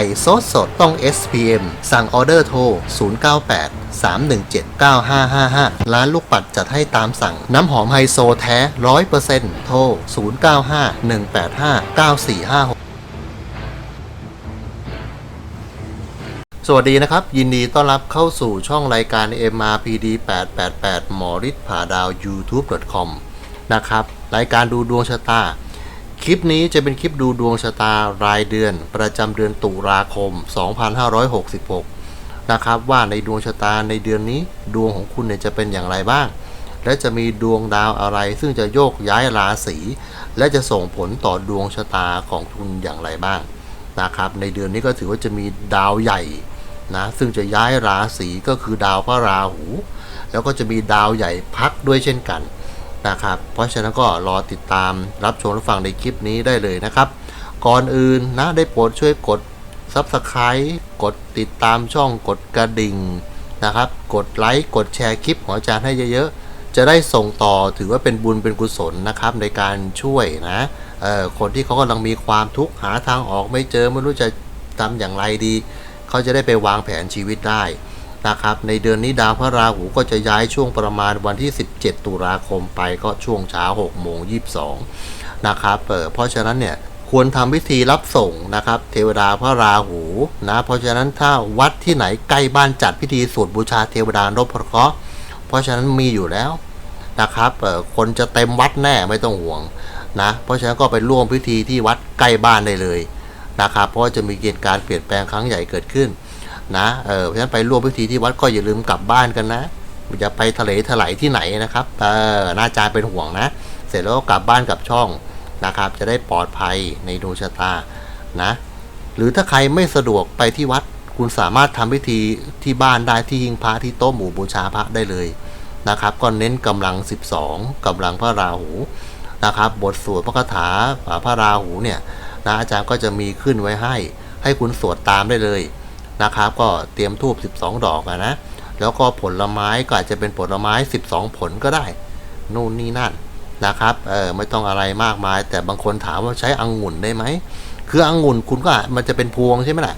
ไก่สดสดต้อง SPM สั่งออเดอร์โทร 098 317 9555 ร้านลูกปัดจัดให้ตามสั่ง น้ำหอมไฮโซแท้ 100%โทร 095 185 9456สวัสดีนะครับ ยินดีต้อนรับเข้าสู่ช่องรายการ MRPD 888 หมอฤทธิ์ผาดาว youtube.com นะครับ รายการดูดวงชะตา คลิปนี้จะเป็นคลิปดูดวงชะตารายเดือน ประจำเดือนตุลาคม 2566 นะครับว่าในดวงชะตาในเดือนนี้ดวงของคุณเนี่ยจะเป็นอย่างไรบ้าง และจะมีดวงดาวอะไร ซึ่งจะโยกย้ายราศีและจะส่งผลต่อดวงชะตาของคุณอย่างไรบ้างนะครับในเดือนนี้ก็ถือว่าจะมีดาวใหญ่นะซึ่งจะย้ายราศีก็คือดาวพระราหู แล้วก็จะมีดาวใหญ่พักด้วยเช่นกัน นะครับ เพราะฉะนั้นก็รอติดตามรับชมรับฟังในคลิปนี้ได้เลยนะครับ ก่อนอื่นนะได้โปรดช่วยกด Subscribe กดติดตามช่องกดกระดิ่งนะครับ กดไลค์กดแชร์คลิปของอาจารย์ให้เยอะๆ จะได้ส่งต่อถือว่าเป็นบุญเป็นกุศลนะครับในการช่วยนะคนที่เขากำลังมีความทุกข์หาทางออกไม่เจอไม่รู้จะทำอย่างไรดี เขาจะได้ไปวางแผนชีวิตได้ นะครับ ในเดือนนี้ดาวพระราหูก็จะย้ายช่วงประมาณวันที่ 17 ตุลาคมไปก็ช่วงเช้า6โมง22นะครับเออเพราะฉะนั้นเนี่ยควรทำพิธีรับส่งนะครับ เทวดาพระราหูนะ เพราะฉะนั้นถ้าวัดที่ไหนใกล้บ้านจัดพิธีสวดบูชาเทวดานพเคราะห์เพราะฉะนั้นมีอยู่แล้วนะครับคนจะเต็มวัดแน่ไม่ต้องห่วงนะ เพราะฉะนั้นก็ไปร่วมพิธีที่วัดใกล้บ้านได้เลยนะครับ เพราะจะมีเกณฑ์การเปลี่ยนแปลงครั้งใหญ่เกิดขึ้น นะเออเพราะฉะนั้นไปร่วมพิธีที่วัดก็อย่าลืมกลับบ้านกันนะอย่าไปทะเลถลายที่ไหนนะครับเออน่าจารย์เป็นห่วงนะ เสร็จแล้วก็กลับบ้านกลับช่องนะครับ จะได้ปลอดภัยในดวงชะตานะหรือถ้าใครไม่สะดวกไปที่วัดคุณสามารถทำพิธีที่บ้านได้ที่หิ้งพระที่โต๊ะหมู่บูชาพระได้เลยนะครับ ก็เน้นกำลัง 12กำลังพระราหูนะครับ บทสวดพระคาถาพระราหูเนี่ยนะอาจารย์ก็จะมีขึ้นไว้ให้ ให้คุณสวดตามได้เลย นะครับ ก็เตรียมทูบ12 ดอกอะนะ แล้วก็ผลไม้ก็อาจจะเป็นผลไม้ 12 ผลก็ได้ นู่นนี่นั่นนะครับ เออไม่ต้องอะไรมากมาย แต่บางคนถามว่าใช้องุ่นได้ไหม คือองุ่นคุณก็มันจะเป็นพวงใช่ไหมล่ะ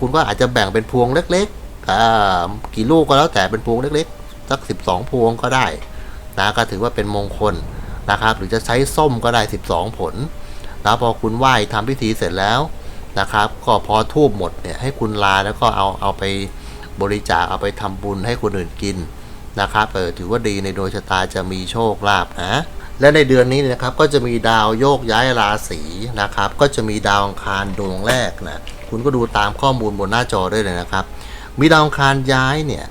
คุณก็อาจจะแบ่งเป็นพวงเล็กๆกี่ลูกก็แล้วแต่เป็นพวงเล็กๆ สัก 12 พวงก็ได้นะก็ถือว่าเป็นมงคลนะครับ หรือจะใช้ส้มก็ได้ 12 ผล แล้วพอคุณไหว้ทำพิธีเสร็จแล้ว นะครับ ก็พอทูบหมดเนี่ยให้คุณลาแล้วก็เอาเอาไปบริจาคเอาไปทำบุญให้คนอื่นกินนะครับเออถือว่าดีในดวงชะตาจะมีโชคลาภนะและในเดือนนี้นะครับก็จะมีดาวโยกย้ายราศีนะครับ ก็จะมีดาวอังคารดวงแรกนะคุณก็ดูตามข้อมูลบนหน้าจอได้เลยนะครับ มีดาวอังคารย้ายเนี่ย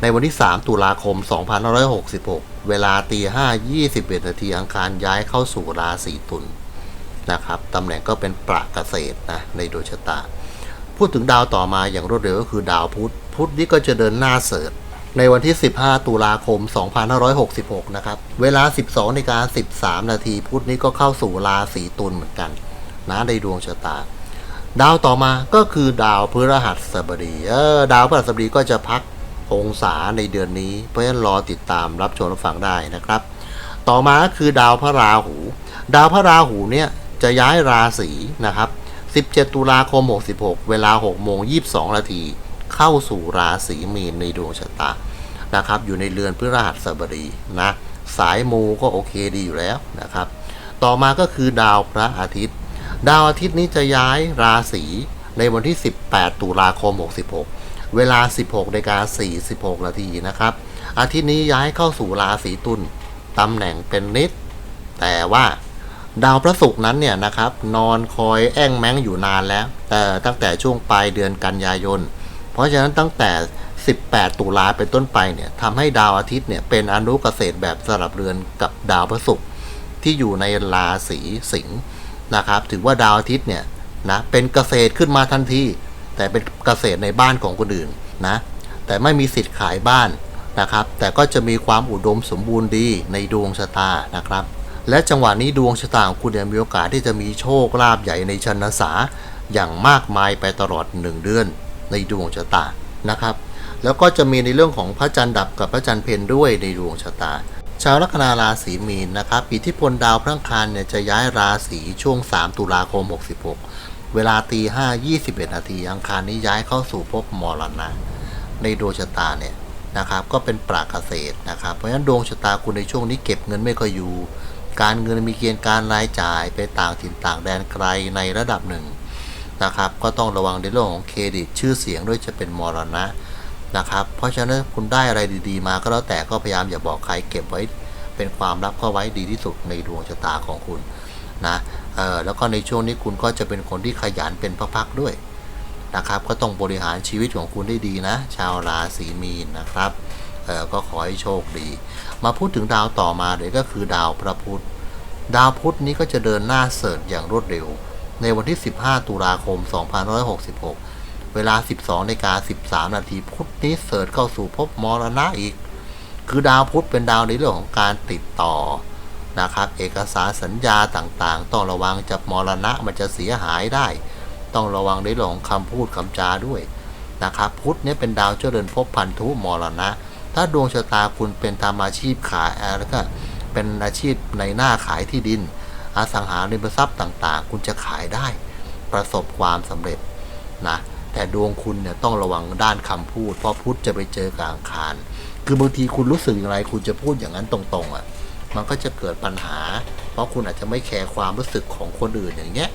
ในวันที่ 3 ตุลาคม 2566 เวลาตี5 21 นาทีอังคารย้ายเข้าสู่ราศีตุล นะครับตำแหน่งก็เป็นประเกษตรนะในดวงชะตา พูดถึงดาวต่อมาอย่างรวดเร็วก็คือดาวพุธพุธนี้ก็จะเดินหน้าเสริฐในวันที่ 15 ตุลาคม 2566 นะครับ เวลา 12นาฬิกา13 นาทีพุธนี้ก็เข้าสู่ราศีตุลเหมือนกันนะในดวงชะตา ดาวต่อมาก็คือดาวพฤหัสบดีเออดาวพฤหัสบดีก็จะพักองศาในเดือนนี้ เพราะฉะนั้นรอติดตามรับชมรับฟังได้นะครับ ต่อมาคือดาวพระราหู ดาวพระราหูเนี่ย จะย้ายราศีนะครับ 17 ตุลาคม 66 เวลา6โมง22 นาที เข้าสู่ราศีมีนในดวงชะตานะครับ อยู่ในเรือนพฤหัสบดีนะ สายมูก็โอเคดีอยู่แล้วนะครับ ต่อมาก็คือดาวพระอาทิตย์ ดาวอาทิตย์นี้จะย้ายราศีในวันที่ 18 ตุลาคม 66 เวลา 16นกา46 นาทีนะครับ อาทิตย์นี้ย้ายเข้าสู่ราศีตุลตำแหน่งเป็นนิด แต่ว่า ดาวพระศุกร์นั้นเนี่ยนะครับนอนคอยแอ้งแม้งอยู่นานแล้วแต่ตั้งแต่ช่วงปลายเดือนกันยายน เพราะฉะนั้นตั้งแต่ 18 ตุลาเป็นต้นไปเนี่ยทำให้ดาวอาทิตย์เนี่ยเป็นอนุเกษตรแบบสลับเรือนกับดาวพระศุกร์ที่อยู่ในราศีสิงห์นะครับ ถือว่าดาวอาทิตย์เนี่ยนะเป็นเกษตรขึ้นมาทันทีแต่เป็นเกษตรในบ้านของคนอื่นนะแต่ไม่มีสิทธิ์ขายบ้านนะครับ แต่ก็จะมีความอุดมสมบูรณ์ดีในดวงชะตานะครับ และจังหวะนี้ดวงชะตาของคุณเนี่ยมีโอกาสที่จะมีโชคลาภใหญ่ในชนสาอย่างมากมายไปตลอด 1 เดือนในดวงชะตานะครับ แล้วก็จะมีในเรื่องของพระจันทร์ดับกับพระจันทร์เพนด้วยในดวงชะตา ชาวลัคนาราศีมีนนะครับอิทธิพลดาวพระอังคารเนี่ยจะย้ายราศีช่วง 3 ตุลาคม 66 เวลาตีห้ายี่สิบเอ็ดนาทีอังคารนี้ย้ายเข้าสู่ภพมรณะในดวงชะตาเนี่ยนะครับ ก็เป็นปราเกษตรนะครับ เพราะฉะนั้นดวงชะตาคุณในช่วงนี้เก็บเงินไม่ค่อยอยู่ การเงินมีเกณฑ์การรายจ่ายไปต่างถิ่นต่างแดนไกลในระดับหนึ่งนะครับ ก็ต้องระวังในเรื่องของเครดิตชื่อเสียงด้วยจะเป็นมรณะนะครับ เพราะฉะนั้นคุณได้อะไรดีๆ มาก็แล้วแต่ก็พยายามอย่าบอกใครเก็บไว้ เป็นความลับเข้าไว้ดีที่สุดในดวงชะตาของคุณนะเออแล้วก็ในช่วงนี้คุณก็จะเป็นคนที่ขยันเป็นพักๆด้วยนะครับ ก็ต้องบริหารชีวิตของคุณได้ดีนะ ชาวราศีมีนนะครับ ก็ขอให้โชคดี มาพูดถึงดาวต่อมาเลยก็คือดาวพระพุธ ดาวพุธนี้ก็จะเดินหน้าเสิร์ชอย่างรวดเร็ว ในวันที่ 15 ตุลาคม 2566 เวลา 12นาฬิกา13 นาทีพุธนี้เสิร์ชเข้าสู่ภพมรณะอีก คือดาวพุธเป็นดาวในเรื่องของการติดต่อนะครับ เอกสารสัญญาต่างๆ ต้องระวังจับมรณะมันจะเสียหายได้ ต้องระวังในเรื่องของคำพูดคำจาด้วยนะครับพุธเนี่ยเป็นดาวเจริญภพพันธุมรณะ ถ้าดวงชะตาคุณเป็นทำอาชีพขายแล้วก็เป็นอาชีพในหน้าขายที่ดิน อสังหาริมทรัพย์ต่าง ๆ คุณจะขายได้ ประสบความสำเร็จนะแต่ดวงคุณเนี่ยต้องระวังด้านคำพูด เพราะพุธจะไปเจอกลางคารคือบางทีคุณรู้สึกอย่างไร คุณจะพูดอย่างนั้นตรงๆอะมันก็จะเกิดปัญหา เพราะคุณอาจจะไม่แคร์ความรู้สึกของคนอื่นอย่างเงี้ย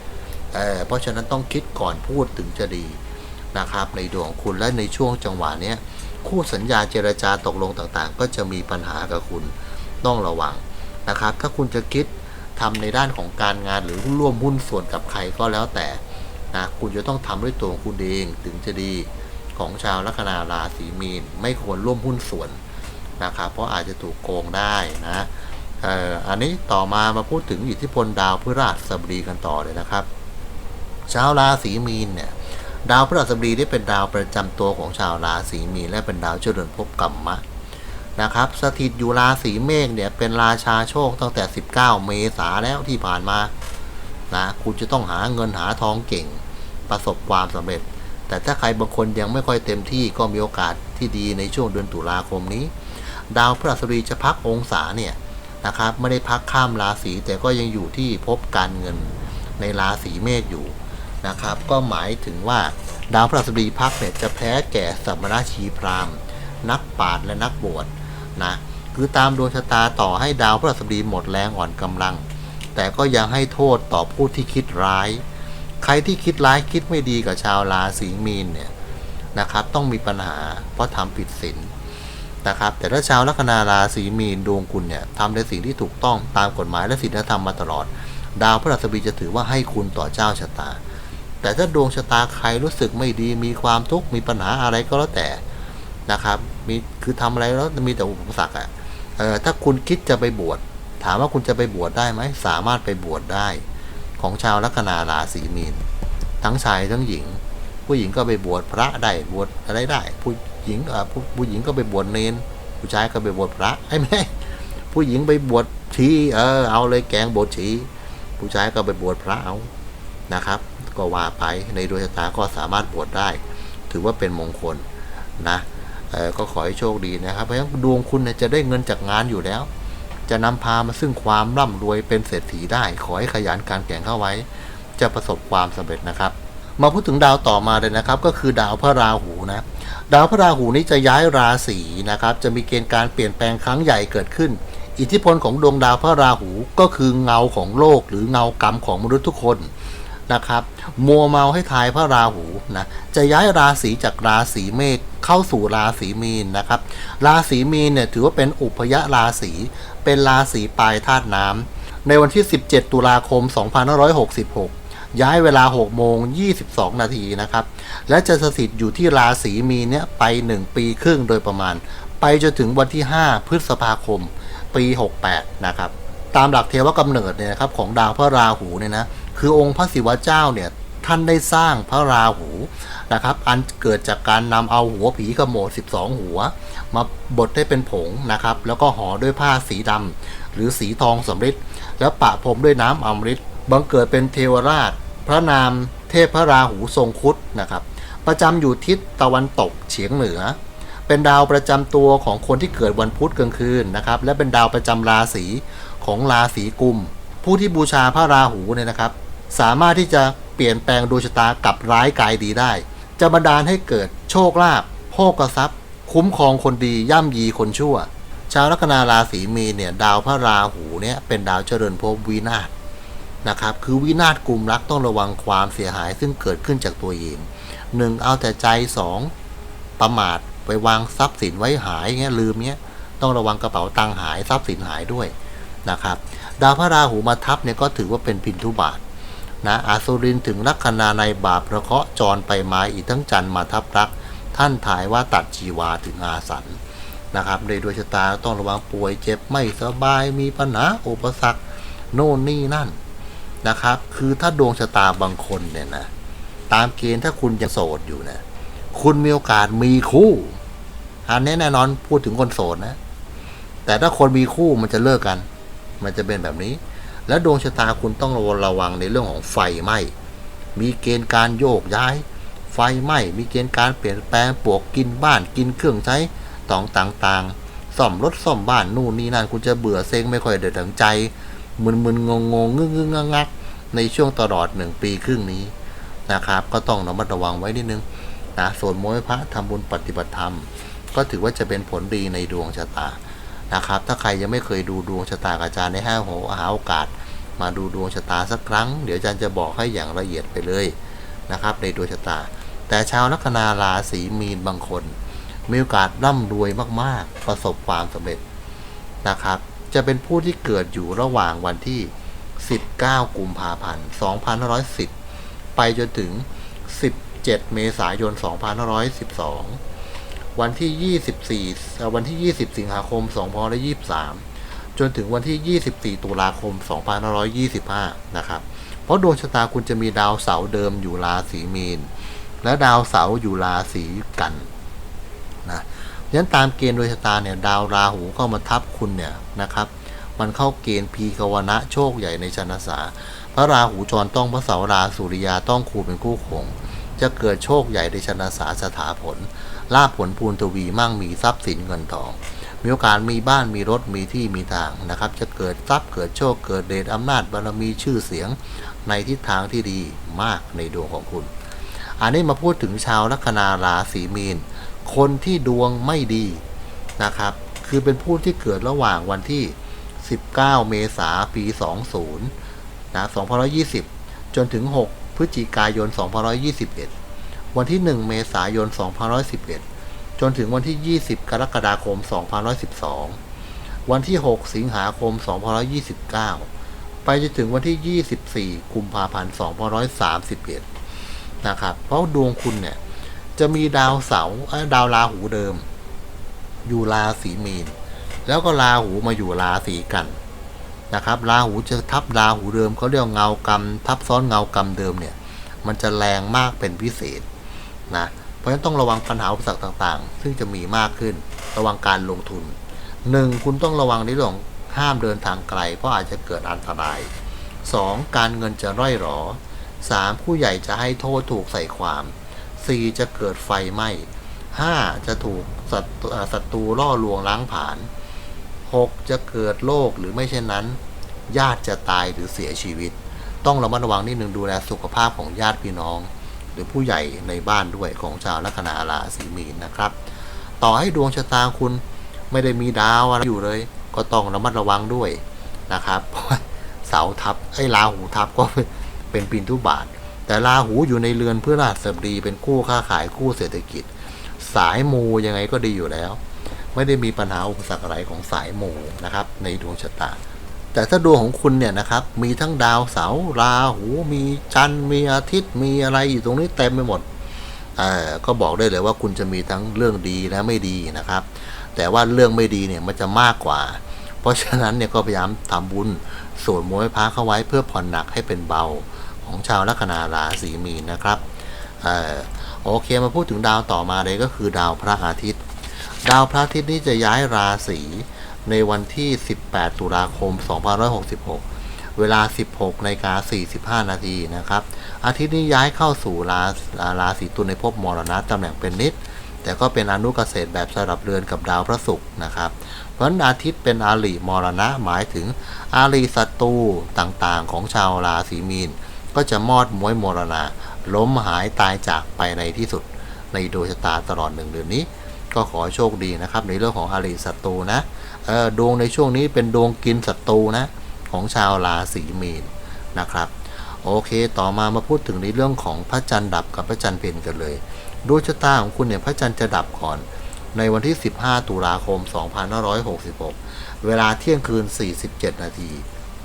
เออเพราะฉะนั้นต้องคิดก่อนพูดถึงจะดี นะครับในดวงคุณและในช่วงจังหวะเนี้ยคู่สัญญาเจรจาตกลงต่างๆ ก็จะมีปัญหากับคุณต้องระวังนะครับ ถ้าคุณจะคิดทำในด้านของการงานหรือร่วมหุ้นส่วนกับใครก็แล้วแต่นะคุณจะต้องทำด้วยตัวของคุณเองถึงจะดีของชาวลัคนาราศีมีนไม่ควรร่วมหุ้นส่วนนะครับเพราะอาจจะถูกโกงได้นะอออันนี้ต่อมามาพูดถึงอิทธิพลดาวพฤหัสบดีกันต่อเลยนะครับ ชาวราศีมีนเนี่ย ดาวพฤหัสบดีได้เป็นดาวประจำตัวของชาวราศีมีนและเป็นดาวเจริญภพกรรมะนะครับ สถิตอยู่ราศีเมษเนี่ยเป็นราชาโชคตั้งแต่ 19 เมษาแล้วที่ผ่านมานะคุณจะต้องหาเงินหาทองเก่ง ประสบความสำเร็จ แต่ถ้าใครบางคนยังไม่ค่อยเต็มที่ก็มีโอกาสที่ดีในช่วงเดือนตุลาคมนี้ ดาวพฤหัสบดีจะพักองศาเนี่ยนะครับไม่ได้พักข้ามราศีแต่ก็ยังอยู่ที่ภพการเงินในราศีเมษอยู่ นะครับ ก็หมายถึงว่าดาวพฤหัสบดีพักเนี่ยจะแพ้แก่สมมนาชีพราหมณ์ นักปราชญ์และนักบวชนะคือตามดวงชะตาต่อให้ดาวพฤหัสบดีหมดแรงอ่อนกำลัง แต่ก็ยังให้โทษต่อผู้ที่คิดร้าย ใครที่คิดร้ายคิดไม่ดีกับชาวราศีมีนเนี่ยนะครับต้องมีปัญหาเพราะทำผิดศีลนะครับแต่ถ้าชาวลัคนาราศีมีนดวงคุณเนี่ยทำในสิ่งที่ถูกต้องตามกฎหมายและศีลธรรมมาตลอด ดาวพฤหัสบดีจะถือว่าให้คุณต่อเจ้าชะตา แต่ถ้าดวงชะตาใครรู้สึกไม่ดี มีความทุกข์มีปัญหาอะไรก็แล้วแต่นะครับ มีคือทำอะไรแล้วมีแต่อุปสรรคอะ่ะเออถ้าคุณคิดจะไปบวชถามว่าคุณจะไปบวชได้ไหมสามารถไปบวชได้ ของชาวลัคนาราศีมีน ทั้งชายทั้งหญิง ผู้หญิงก็ไปบวชพระได้บวชอะไรได้ ผู้หญิงผู้ผู้หญิงก็ไปบวชเนนผู้ชายก็ไปบวชพระไอ้แม่ผู้หญิงไปบวชชีเออเอาเลยแกงบวชชีผู้ชายก็ไปบวชพระเอานะครับ ก็ว่าไปในดวงชะตาก็สามารถบวชได้ ถือว่าเป็นมงคลนะก็ขอให้โชคดีนะครับ เพราะฉะนั้นดวงคุณจะได้เงินจากงานอยู่แล้ว จะนำพามาซึ่งความร่ำรวยเป็นเศรษฐีได้ ขอให้ขยันการแข่งเข้าไว้ จะประสบความสำเร็จนะครับ มาพูดถึงดาวต่อมาเลยนะครับ ก็คือดาวพระราหูนะ ดาวพระราหูนี้จะย้ายราศีนะครับ จะมีเกณฑ์การเปลี่ยนแปลงครั้งใหญ่เกิดขึ้น อิทธิพลของดวงดาวพระราหูก็คือเงาของโลกหรือเงากรรมของมนุษย์ทุกคน นะครับ มัวเมาให้ทายพระราหูนะจะย้ายราศีจากราศีเมษเข้าสู่ราศีมีนนะครับ ราศีมีนเนี่ยถือว่าเป็นอุพยราศีเป็นราศีปลายธาตุน้ำในวันที่ 17 ตุลาคม 2566 ย้ายเวลา6โมง 22 นาทีนะครับ และจะสถิตอยู่ที่ราศีมีนเนี่ยไป 1 ปีครึ่งโดยประมาณ ไปจนถึงวันที่ 5 พฤษภาคม ปี 68 นะครับตามหลักเทวกำเนิดเนี่ยนะครับของดาวพระราหูเนี่ยนะ คือองค์พระศิวะเจ้าเนี่ยท่านได้สร้างพระราหูนะครับ อันเกิดจากการนำเอาหัวผีขโมด 12 หัว มาบดให้เป็นผงนะครับ แล้วก็ห่อด้วยผ้าสีดำหรือสีทองสำริดแล้วปะพรมด้วยน้ำอมฤตบังเกิดเป็นเทวราช พระนามเทพพระราหูทรงคุดนะครับ ประจำอยู่ทิศตะวันตกเฉียงเหนือ เป็นดาวประจำตัวของคนที่เกิดวันพุธกลางคืนนะครับ และเป็นดาวประจำราศีของราศีกุม ผู้ที่บูชาพระราหูเนี่ยนะครับ สามารถที่จะเปลี่ยนแปลงดวงชะตากับร้ายกลายดีได้ จะบันดาลให้เกิดโชคลาภโภกทรัพย์ คุ้มครองคนดีย่ำยีคนชั่ว ชาวลัคนาราศีมีเนี่ยดาวพระราหูเนี่ยเป็นดาวเจริญภพวินาศนะครับคือวินาศกลุ่มรักต้องระวังความเสียหายซึ่งเกิดขึ้นจากตัวเองหนึ่งเอาแต่ใจสองประมาทไปวางทรัพย์สินไว้หายเงี้ยลืมเงี้ยต้องระวังกระเป๋าตังค์หายทรัพย์สินหายด้วยนะครับ ดาวพระราหูมาทับเนี่ยก็ถือว่าเป็นพินทุบาท นะอาสุรินถึงลัคนาในบาประเคาะจรไปมาอีกทั้งจันมาทับรัก ท่านถ่ายว่าตัดจีวาถึงอาสันนะครับในดวงชะตาต้องระวังป่วยเจ็บไม่สบายมีปัญหาอุปสรรคโน่นนี่นั่นนะครับ คือถ้าดวงชะตาบางคนเนี่ยนะตามเกณฑ์ถ้าคุณยังโสดอยู่นะคุณมีโอกาสมีคู่อันนี้แน่นอนพูดถึงคนโสดนะ แต่ถ้าคนมีคู่มันจะเลิกกัน มันจะเป็นแบบนี้ และดวงชะตาคุณต้องระวังในเรื่องของไฟไหม้ มีเกณฑ์การโยกย้าย ไฟไหม้ มีเกณฑ์การเปลี่ยนแปลงปลวกกินบ้านกินเครื่องใช้ต่องต่างๆ ซ่อมรถซ่อมบ้านนู่นนี่นั่นคุณจะเบื่อเซ็งไม่ค่อยเดือดถึงใจ มึนๆงงงงึงงงงักงักในช่วงตลอดหนึ่งปีครึ่งนี้นะครับ ก็ต้องระมัดระวังไว้นิดนึงนะส่วนโมยพระทำบุญปฏิบัติธรรม ก็ถือว่าจะเป็นผลดีในดวงชะตานะครับ ถ้าใครยังไม่เคยดูดวงชะตากับอาจารย์ในห้าโหหาโอกาส มาดูดวงชะตาสักครั้ง เดี๋ยวอาจารย์จะบอกให้อย่างละเอียดไปเลยนะครับในดวงชะตา แต่ชาวลัคนาราศีมีนบางคน มีโอกาสร่ำรวยมากๆ ประสบความสำเร็จนะครับ จะเป็นผู้ที่เกิดอยู่ระหว่างวันที่ 19 กุมภาพันธ์ 2510 ไปจนถึง 17 เมษายน 2512 วันที่ 24 วันที่ 20 สิงหาคม 2523 จนถึงวันที่ 24 ตุลาคม 2525 นะครับ เพราะดวงชะตาคุณจะมีดาวเสาร์เดิมอยู่ราศีมีน และดาวเสาร์อยู่ราศีกันนะยันตามเกณฑ์ดวงชะตาเนี่ยดาวราหูเข้ามาทับคุณเนี่ยนะครับ มันเข้าเกณฑ์พีกวนะโชคใหญ่ในชนะสาพระราหูจรต้องพระเสาราสุริยาต้องคูเป็นคู่คงจะเกิดโชคใหญ่ในชนะสาสถาผลลาภผลพูนทวีมั่งมีทรัพย์สินเงินทอง มีโอกาสมีบ้านมีรถมีที่มีทางนะครับ จะเกิดทรัพย์เกิดโชคเกิดเดชอำนาจบารมีชื่อเสียงในทิศทางที่ดีมากในดวงของคุณ อันนี้มาพูดถึงชาวลัคนาราศีมีน คนที่ดวงไม่ดีนะครับ คือเป็นผู้ที่เกิดระหว่างวันที่ 19 เมษายนปี 20นะ2520 จนถึง 6 พฤศจิกายน 2521 วันที่ 1 เมษายน 2511 จนถึงวันที่ 20 กรกฎาคม 2512 วันที่ 6 สิงหาคม 2529 ไปจนถึงวันที่ 24 กุมภาพันธ์ 2531 นะครับ เพราะดวงคุณเนี่ย จะมีดาวเสาร์ดาวราหูเดิม อยู่ราศีมีน แล้วก็ราหูมาอยู่ราศีกันนะครับราหูจะทับราหูเดิมเขาเรียกว่าเงากรรม ทับซ้อนเงากรรมเดิมเนี่ย มันจะแรงมากเป็นพิเศษนะ เพราะฉะนั้นต้องระวังปัญหาอุปสรรคต่างๆ ซึ่งจะมีมากขึ้น ระวังการลงทุนหนึ่งคุณต้องระวังในเรื่องของห้ามเดินทางไกล เพราะอาจจะเกิดอันตรายสองการเงินจะร่อยหรอสามผู้ใหญ่จะให้โทษถูกใส่ความสี่จะเกิดไฟไหม้ห้าจะถูกศัตรูเอ่อศัตรูล่อลวงล้างผลาญ 6 จะเกิดโรคหรือไม่เช่นนั้น ญาติจะตายหรือเสียชีวิต ต้องระมัดระวังนิดนึงดูแลสุขภาพของญาติพี่น้อง หรือผู้ใหญ่ในบ้านด้วยของชาวลัคนาราศีมีนนะครับ ต่อให้ดวงชะตาคุณไม่ได้มีดาวอะไรอยู่เลย ก็ต้องระมัดระวังด้วยนะครับเพราะเสาทับไอ้ราหูทับก็เป็นปินทุบาท แต่ราหูอยู่ในเรือนเพื่อราชสบดีเป็นคู่ค้าขายคู่เศรษฐกิจ สายมูยังไงก็ดีอยู่แล้ว ไม่ได้มีปัญหาอุปสรรคอะไรของสายมูนะครับ ในดวงชะตา แต่ถ้าดวงของคุณเนี่ยนะครับ มีทั้งดาวเสาราหู มีจันทร์มีอาทิตย์ มีอะไรอยู่ตรงนี้เต็มไปหมดอ่อก็บอกได้เลยว่าคุณจะมีทั้งเรื่องดีและไม่ดีนะครับ แต่ว่าเรื่องไม่ดีเนี่ยมันจะมากกว่า เพราะฉะนั้นเนี่ยก็พยายามทำบุญสวดมนต์พระเข้าไว้เพื่อผ่อนหนักให้เป็นเบาของชาวลัคนาราศีมีนนะครับอ่อโอเคมาพูดถึงดาวต่อมาเลยก็คือดาวพระอาทิตย์ ดาวพระอาทิตย์นี้จะย้ายราศี ในวันที่ 18 ตุลาคม 2566 เวลา 16นาฬิกา45 นาทีนะครับ อาทิตย์นี้ย้ายเข้าสู่ราราศีตุลในภพมรณะตำแหน่งเป็นนิด แต่ก็เป็นอนุเกษตรแบบสลับเรือนกับดาวพระศุกร์นะครับ เพราะนั้นอาทิตย์เป็นอาลีมรณะหมายถึงอาลีศัตรูต่างๆ ของชาวราศีมีน ก็จะมอดม้วยมรณาล้มหายตายจากไปในที่สุดในดวงชะตาตลอดหนึ่งเดือนนี้ ก็ขอโชคดีนะครับ ในเรื่องของอาริศัตรูนะ ดวงในช่วงนี้เป็นดวงกินศัตรูนะของชาวราศีมีนนะครับ โอเคต่อมามาพูดถึงในเรื่องของพระจันทร์ดับกับพระจันทร์เพ็ญกันเลยดวงชะตาของคุณเนี่ยพระจันทร์จะดับก่อน ในวันที่ 15 ตุลาคม 2566 เวลาเที่ยงคืน 47 นาที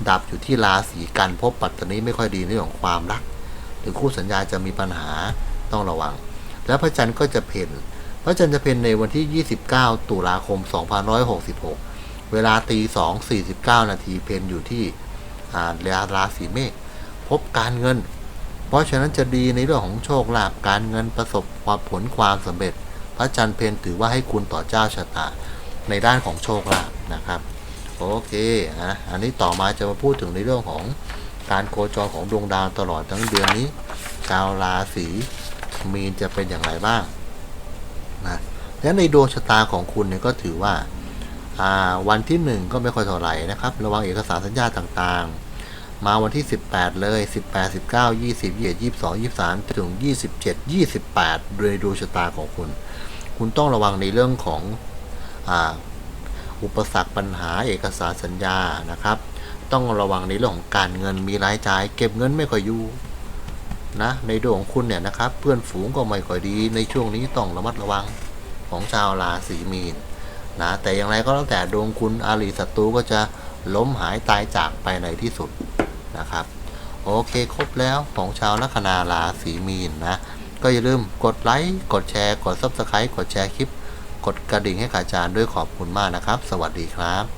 ดับอยู่ที่ราศีกันพบปัตตานีไม่ค่อยดีในเรื่องของความรัก หรือคู่สัญญาจะมีปัญหาต้องระวัง และพระจันทร์ก็จะเพ็ญพระจันทร์จะเพ็ญในวันที่ 29 ตุลาคม 2566 เวลาตี2 49นาทีเพ็ญอยู่ที่อ่าราศีเมษพบการเงิน เพราะฉะนั้นจะดีในเรื่องของโชคลาภการเงินประสบความผลความสำเร็จ พระจันทร์เพนถือว่าให้คุณต่อเจ้าชะตาในด้านของโชคลาภนะครับโอเคนะอันนี้ต่อมาจะมาพูดถึงในเรื่องของการโคจรของดวงดาวตลอดทั้งเดือนนี้ชาวราศีมีนจะเป็นอย่างไรบ้างนะและในดวงชะตาของคุณเนี่ยก็ถือว่า วันที่หนึ่งก็ไม่ค่อยเท่าไหร่นะครับ ระวังเอกสารสัญญาต่างๆ มาวันที่ 18 เลย 18 19 20 21 22 23 ถึง 27 28โดยดวงชะตาของคุณ คุณต้องระวังในเรื่องของออุปสรรคปัญหาเอกสารสัญญานะครับ ต้องระวังในเรื่องของการเงินมีรายจ่าย เก็บเงินไม่ค่อยอยู่นะในดวงของคุณเนี่ยนะครับ เพื่อนฝูงก็ไม่ค่อยดีในช่วงนี้ต้องระมัดระวังของชาวราศีมีน นะแต่อย่างไรก็แล้วแต่ดวงคุณอารีศัตรูก็จะล้มหายตายจากไปในที่สุดนะครับ โอเคครบแล้วของชาวลัคนาราศีมีนนะ ก็อย่าลืมกดไลค์กดแชร์ กด Subscribe กดแชร์คลิป กดกระดิ่งให้ข้าจารย์ด้วยขอบคุณมากนะครับ สวัสดีครับ